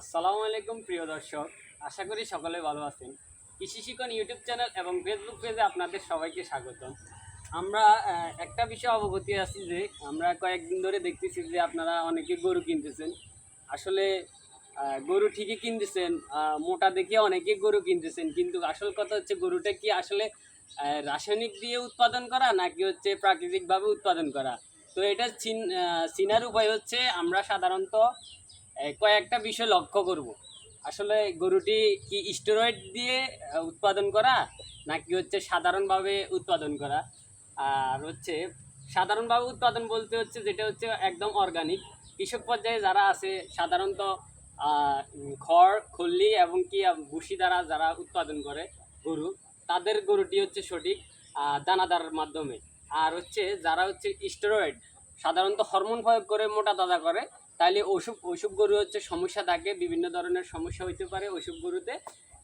আসসালামু আলাইকুম প্রিয় দর্শক, আশা করি সকলে ভালো আছেন। কৃষি শিখন ইউটিউব চ্যানেল এবং ফেসবুক পেজে আপনাদের সবাইকে স্বাগতম। আমরা একটা বিষয় অবগতি আছি যে, আমরা কয়েকদিন ধরে দেখতেছি যে আপনারা অনেকে গরু কিনতেছেন। আসলে গরু ঠিকই কিনতেছেন মোটা দেখে অনেকে গরু কিনতেছেন, কিন্তু আসল কথা হচ্ছে গরুটা কি আসলে রাসায়নিক দিয়ে উৎপাদন করা নাকি হচ্ছে প্রাকৃতিকভাবে উৎপাদন করা? তো এটা চিন চিনার উপায় হচ্ছে আমরা সাধারণত কয়েকটা বিষয় লক্ষ্য করব। আসলে গরুটি কি স্টেরয়েড দিয়ে উৎপাদন করা, নাকি হচ্ছে সাধারণভাবে উৎপাদন করা? আর হচ্ছে সাধারণভাবে উৎপাদন বলতে হচ্ছে যেটা হচ্ছে একদম অর্গানিক কৃষক পর্যায়ে যারা আছে, সাধারণত খড়, খল্লি এবং কি ভুসি দ্বারা যারা উৎপাদন করে গরু, তাদের গরুটি হচ্ছে সঠিক দানাদার মাধ্যমে। আর হচ্ছে যারা হচ্ছে স্টেরয়েড সাধারণত হরমোন প্রয়োগ করে, মোটা তাজা করে তাহলে ওসব ওইসব গরু হচ্ছে সমস্যা থাকে, বিভিন্ন ধরনের সমস্যা হইতে পারে ওইসব গরুতে।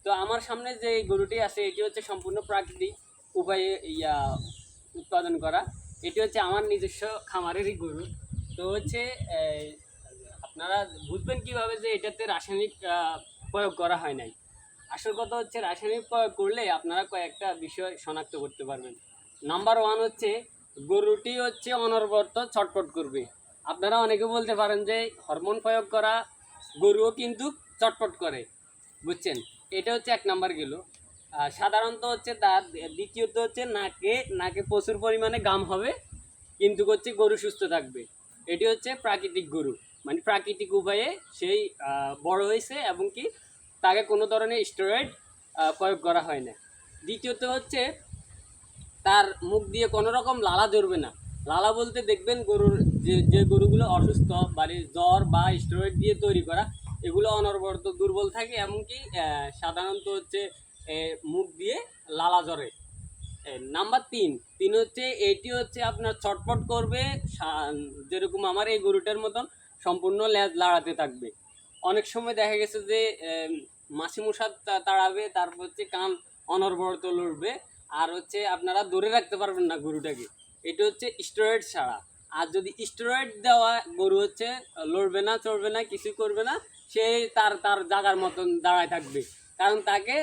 তো আমার সামনে যে গরুটি আছে, এটি হচ্ছে সম্পূর্ণ প্রাকৃতিক উপায়ে ইয়া উৎপাদন করা। এটি হচ্ছে আমার নিজস্ব খামারেরই গরু। তো হচ্ছে আপনারা বুঝবেন কীভাবে যে এটাতে রাসায়নিক প্রয়োগ করা হয় নাই। আসল কথা হচ্ছে, রাসায়নিক প্রয়োগ করলে আপনারা কয়েকটা বিষয় শনাক্ত করতে পারবেন। নাম্বার ওয়ান হচ্ছে, গরুটি হচ্ছে অনবরত ছটপট করবে। আপনারা অনেকে বলতে পারেন যে হরমোন প্রয়োগ করা গরুও কিন্তু চটপট করে, বুঝছেন? এটা হচ্ছে এক নাম্বার গেল। সাধারণত হচ্ছে তার দ্বিতীয়ত হচ্ছে নাকে নাকে প্রচুর পরিমাণে গাম হবে, কিন্তু হচ্ছে গরু সুস্থ থাকবে। এটি হচ্ছে প্রাকৃতিক গরু মানে প্রাকৃতিক উপায়ে সেই বড় হয়েছে এবং কি তাকে কোনো ধরনের স্টেরয়েড প্রয়োগ করা হয় না। দ্বিতীয়ত হচ্ছে তার মুখ দিয়ে কোনো রকম লালা ধরবে না। লালা বলতে দেখবেন গরুর যে যে গরুগুলো অসুস্থ মানে জ্বর বা স্টেরয়েড দিয়ে তৈরি করা, এগুলো অনবরত দুর্বল থাকে, এমনকি সাধারণত হচ্ছে মুখ দিয়ে লালা জ্বরে নাম্বার তিন। তিন হচ্ছে, এটি হচ্ছে আপনার ছটপট করবে যেরকম আমার এই গরুটার মতন সম্পূর্ণ লেজ লাড়াতে থাকবে। অনেক সময় দেখা গেছে যে মাসি মশা তাড়াবে, তারপর হচ্ছে কান অনর্বরত লড়বে, আর হচ্ছে আপনারা ধরে রাখতে পারবেন না গরুটাকে। এটা হচ্ছে স্টেরয়েড ছাড়া। আর যদি স্টেরয়েড দেওয়া গরু হচ্ছে, লড়বে না, চড়বে না, কিছু করবে না, সে তার তার জাগার মতন দাঁড়ায় থাকবে। কারণ তাকে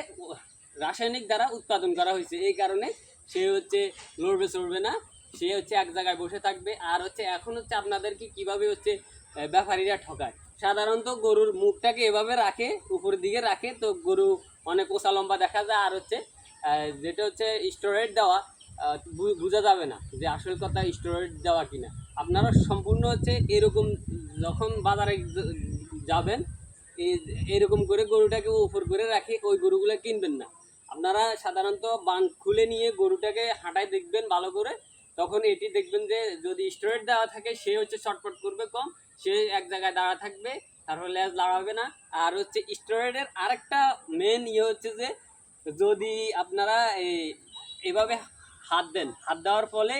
রাসায়নিক দ্বারা উৎপাদন করা হয়েছে। এই কারণে সে হচ্ছে লড়বে, চড়বে না। সে হচ্ছে এক জায়গায় বসে থাকবে। আর হচ্ছে এখন হচ্ছে আপনাদেরকে কীভাবে হচ্ছে ব্যাপারীরা ঠকায়। সাধারণত গরুর মুখটাকে এভাবে রাখে, উপরের দিকে রাখে। তো গরু অনেক ওসা লম্বা দেখা যায়। আর হচ্ছে যেটা হচ্ছে স্টোরেড দেওয়া বোঝা যাবে না যে আসল কথা স্টোরেড দেওয়া কিনা। আপনারা সম্পূর্ণ হচ্ছে এরকম যখন বাজারে যাবেন এরকম করে গরুটাকে উপর করে রাখে ওই গরুগুলো কিনবেন না। আপনারা সাধারণত বান খুলে নিয়ে গরুটাকে হাঁটায় দেখবেন ভালো করে। তখন এটি দেখবেন যে যদি স্টোরেট দেওয়া থাকে, সে হচ্ছে শর্টপট করবে কম, সে এক জায়গায় দাঁড়া থাকবে, তারপর লেজ দাঁড়াবে না। আর হচ্ছে স্টোরেটের আরেকটা মেন ইয়ে হচ্ছে যে, যদি আপনারা এভাবে হাত দেন। হাত দেওয়ার ফলে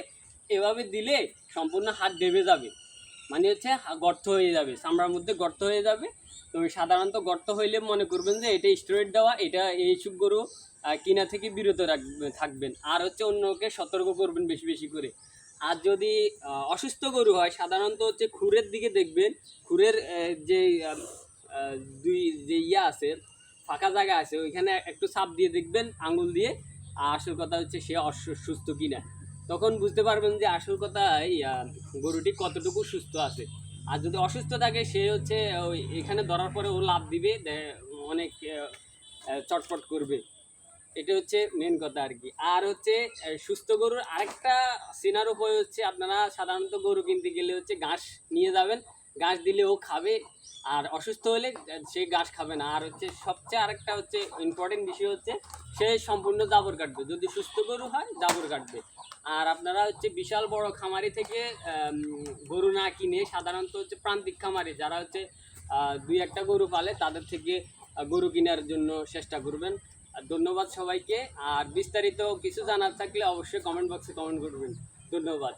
এভাবে দিলে সম্পূর্ণ হাত ডেবে যাবে। মানে হচ্ছে গর্ত হয়ে যাবে, চামড়ার মধ্যে গর্ত হয়ে যাবে। তো সাধারণত গর্ত হইলে মনে করবেন যে এটা স্টেরয়েড দেওয়া, এটা এইসব গরু কিনা থেকে বিরত রাখবে থাকবেন। আর হচ্ছে অন্যকে সতর্ক করবেন বেশি বেশি করে। আর যদি অসুস্থ গরু হয়, সাধারণত হচ্ছে খুরের দিকে দেখবেন। খুরের যে দুই, যে ইয়া আছে, ফাঁকা জায়গা আছে, ওইখানে একটু চাপ দিয়ে দেখবেন, আঙুল দিয়ে। আসল কথা হচ্ছে সে সুস্থ কিনা। তখন বুঝতে পারবেন যে আসল কথা গরুটি কতটুকু সুস্থ আছে। আর যদি অসুস্থ থাকে, সে হচ্ছে ওই এখানে ধরার পরে ও লাভ দিবে অনেক চটপট করবে। এটা হচ্ছে মেন কথা আর কি আর হচ্ছে সুস্থ গরুর আরেকটা সিনার উপায় হচ্ছে আপনারা সাধারণত গরু কিনতে গেলে হচ্ছে ঘাস নিয়ে যাবেন। ঘাস দিলে ও খাবে, আর অসুস্থ হলে সে ঘাস খাবে না। আর হচ্ছে সবচেয়ে আরেকটা হচ্ছে ইম্পর্টেন্ট বিষয় হচ্ছে, সে সম্পূর্ণ জাবর কাটবে। যদি সুস্থ গরু হয়, জাবর কাটবে। আর আপনারা হচ্ছে বিশাল বড় খামারি থেকে গরু না কিনে সাধারণত হচ্ছে প্রান্তিক খামারি, যারা হচ্ছে দুই একটা গরু পালে, তাদের থেকে গরু কেনার জন্য চেষ্টা করবেন। আর ধন্যবাদ সবাইকে। আর বিস্তারিত কিছু জানার থাকলে অবশ্যই কমেন্ট বক্সে কমেন্ট করবেন। ধন্যবাদ।